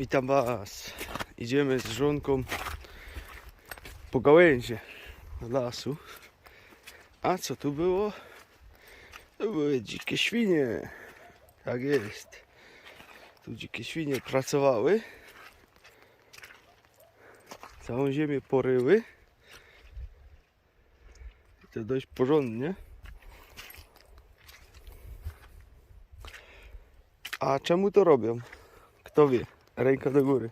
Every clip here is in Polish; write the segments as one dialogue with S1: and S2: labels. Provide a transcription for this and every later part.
S1: Witam Was. Idziemy z żonką po gałęzie lasu. A co tu było? To były dzikie świnie. Tak jest. Tu dzikie świnie pracowały. Całą ziemię poryły. I to dość porządnie. A czemu to robią? Kto wie? Ręka do góry.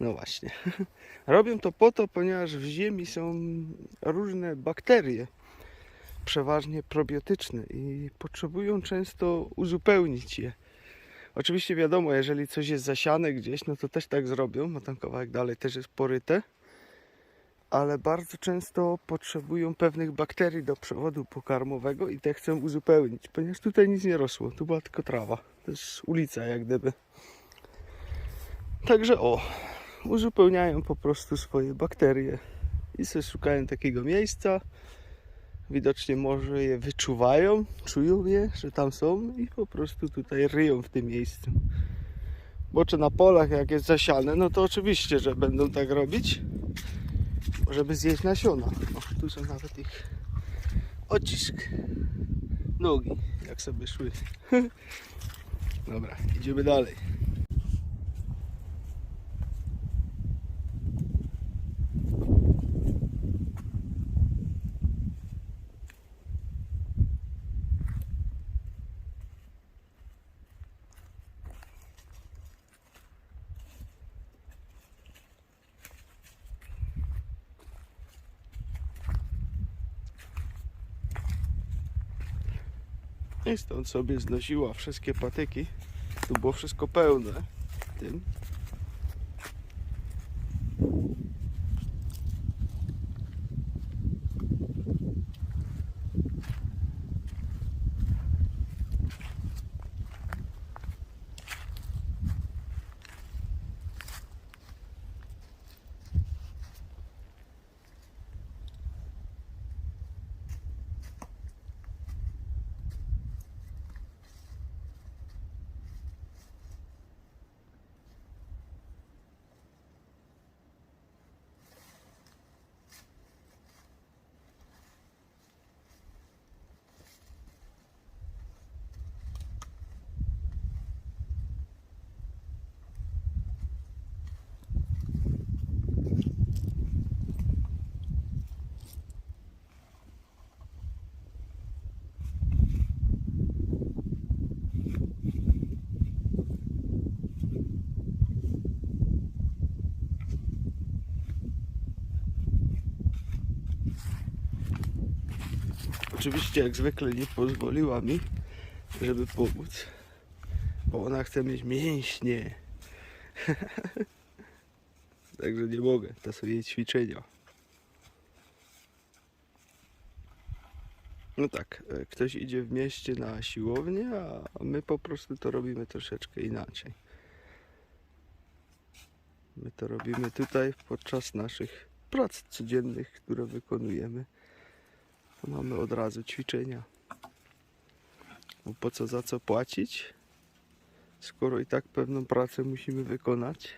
S1: No właśnie. Robią to po to, ponieważ w ziemi są różne bakterie, przeważnie probiotyczne i potrzebują często uzupełnić je. Oczywiście wiadomo, jeżeli coś jest zasiane gdzieś, no to też tak zrobią, a tam kawałek dalej też jest poryte, ale bardzo często potrzebują pewnych bakterii do przewodu pokarmowego i te chcą uzupełnić, ponieważ tutaj nic nie rosło, tu była tylko trawa. To jest ulica jak gdyby. Także o, uzupełniają po prostu swoje bakterie i sobie szukają takiego miejsca. Widocznie może je wyczuwają, czują je, że tam są i po prostu tutaj ryją w tym miejscu. Bo czy na polach jak jest zasiane, no to oczywiście, że będą tak robić, żeby zjeść nasiona. O, tu są nawet ich odcisk nogi, jak sobie szły. Dobra, idziemy dalej. I stąd sobie znosiła wszystkie patyki. Tu było wszystko pełne tym. Oczywiście jak zwykle nie pozwoliła mi, żeby pomóc. Bo ona chce mieć mięśnie. Także nie mogę. To są jej ćwiczenia. No tak, e, ktoś idzie w mieście na siłownię, a my po prostu to robimy troszeczkę inaczej. My to robimy tutaj podczas naszych prac codziennych, które wykonujemy. Mamy od razu ćwiczenia. Bo po co za co płacić? Skoro i tak pewną pracę musimy wykonać.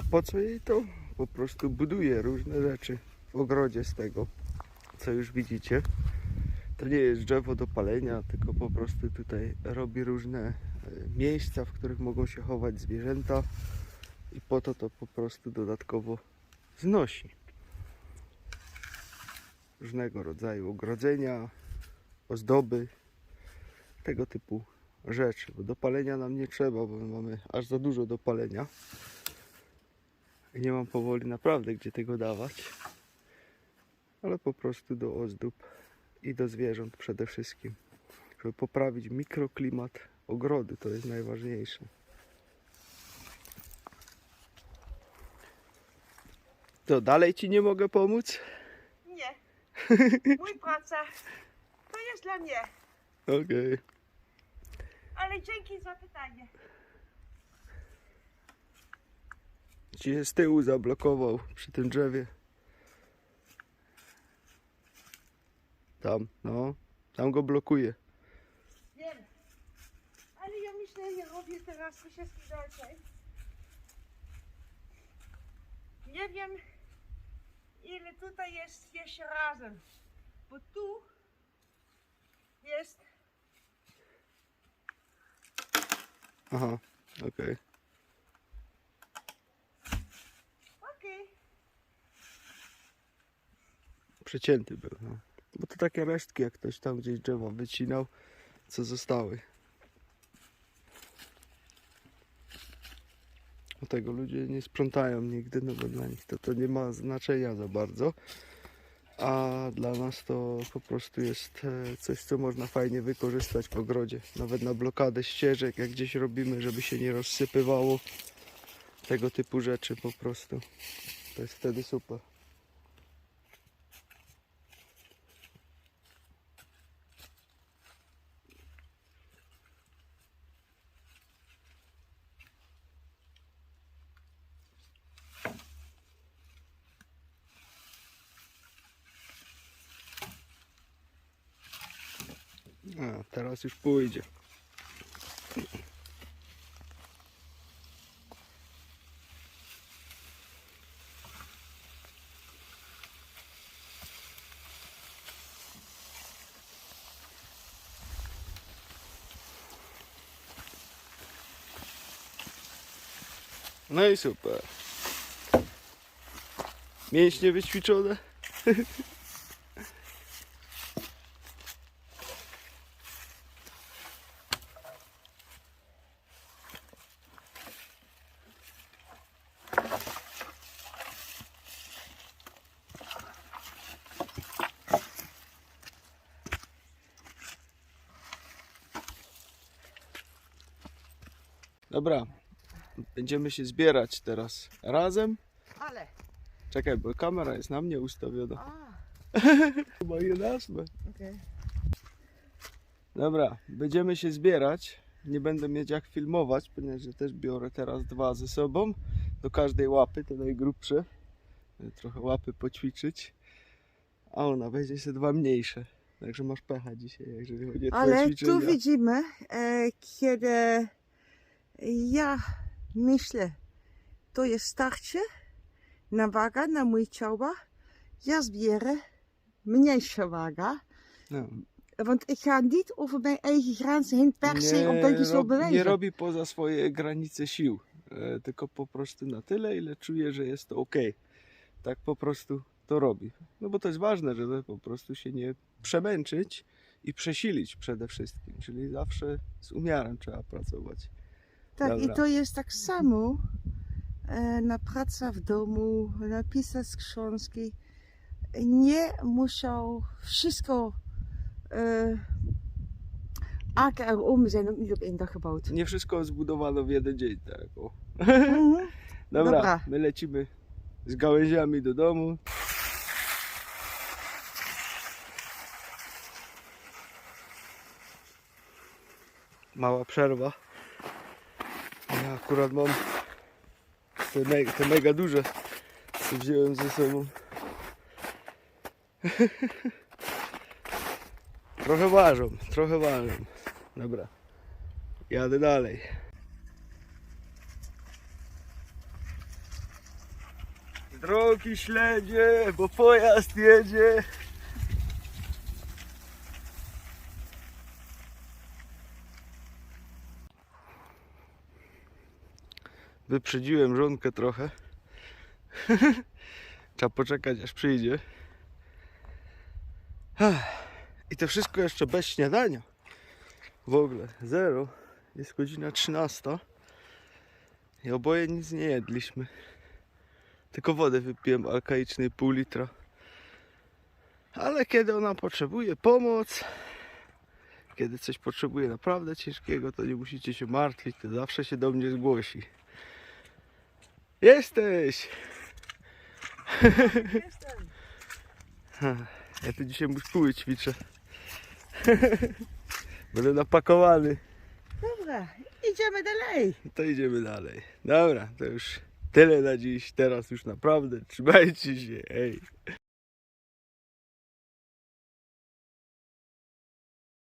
S1: Po co jej to? Po prostu buduje różne rzeczy w ogrodzie z tego, co już widzicie. To nie jest drzewo do palenia, tylko po prostu tutaj robi różne e, miejsca, w których mogą się chować zwierzęta i po to to po prostu dodatkowo znosi. Różnego rodzaju ogrodzenia, ozdoby, tego typu rzeczy, bo do palenia nam nie trzeba, bo my mamy aż za dużo do palenia. Nie mam powoli naprawdę gdzie tego dawać. Ale po prostu do ozdób i do zwierząt przede wszystkim. Żeby poprawić mikroklimat ogrody, to jest najważniejsze. To dalej ci nie mogę pomóc?
S2: Nie. Mój praca to jest dla mnie.
S1: Okej.
S2: Ale dzięki za pytanie.
S1: Ci się z tyłu zablokował przy tym drzewie. Tam, no. Tam go blokuje.
S2: Wiem. Ale ja myślę, że robię teraz troszeczkę dalej. Nie wiem, ile tutaj jest jeszcze razem. Bo tu jest
S1: Aha, okej.
S2: okej.
S1: Przecięty był, no. Bo to takie resztki, jak ktoś tam gdzieś drzewa wycinał, co zostały. Tego ludzie nie sprzątają nigdy, no bo dla nich to, to nie ma znaczenia za bardzo. A dla nas to po prostu jest e, coś, co można fajnie wykorzystać w ogrodzie. Nawet na blokadę ścieżek, jak gdzieś robimy, żeby się nie rozsypywało. Tego typu rzeczy po prostu. To jest wtedy super. A, teraz już pójdzie. No i super. Mięśnie wyćwiczone. Dobra, będziemy się zbierać teraz razem.
S2: Ale.
S1: Czekaj, bo kamera jest na mnie ustawiona. Chyba je nazwę.
S2: okej.
S1: Dobra, będziemy się zbierać. Nie będę mieć jak filmować, ponieważ ja też biorę teraz dwa ze sobą. Do każdej łapy, te najgrubsze. Trochę łapy poćwiczyć. A ona weźmie się dwa mniejsze. Także masz pecha dzisiaj, jeżeli chodzi o
S2: Ale
S1: ćwiczenia.
S2: tu widzimy, e, kiedy ja myślę, to jest starcie na waga, na mój ciała, ja zbierę mniejsza waga.
S1: No.
S2: Want ik ga niet over mijn eigen grenzen heen per se, omdat je zo
S1: nie robi poza swoje granice sił. E, tylko po prostu na tyle, ile czuje, że jest to ok. Tak po prostu to robi. No bo to jest ważne, żeby po prostu się nie przemęczyć i przesilić przede wszystkim. Czyli zawsze z umiarem trzeba pracować.
S2: Tak,
S1: Dobra.
S2: i to jest tak samo e, na praca w domu, napisać książki. Nie muszą wszystko e, aken erom zijn ook niet op één dag gebouwd.
S1: Nie wszystko zbudowano w jeden dzień. Tak, o.
S2: Mhm.
S1: Dobra,
S2: Dobra.
S1: my lecimy z gałęziami do domu. Mała przerwa. Ja akurat mam te, me te mega duże, co wziąłem ze sobą. trochę ważą, trochę ważą. Dobra, jadę dalej. Roki śledzie, bo pojazd jedzie. Wyprzedziłem żonkę trochę. Trzeba poczekać aż przyjdzie. I to wszystko jeszcze bez śniadania. W ogóle zero. Jest godzina 13. I oboje nic nie jedliśmy. Tylko wodę wypiłem alkaicznej pół litra. Ale kiedy ona potrzebuje pomoc, kiedy coś potrzebuje naprawdę ciężkiego, to nie musicie się martwić, to zawsze się do mnie zgłosi. Jesteś!
S2: Jestem.
S1: Ja tu dzisiaj muskuły ćwiczę. Będę napakowany.
S2: Dobra, idziemy dalej.
S1: To idziemy dalej. Dobra, to już tyle na dziś. Teraz już naprawdę trzymajcie się. Ej.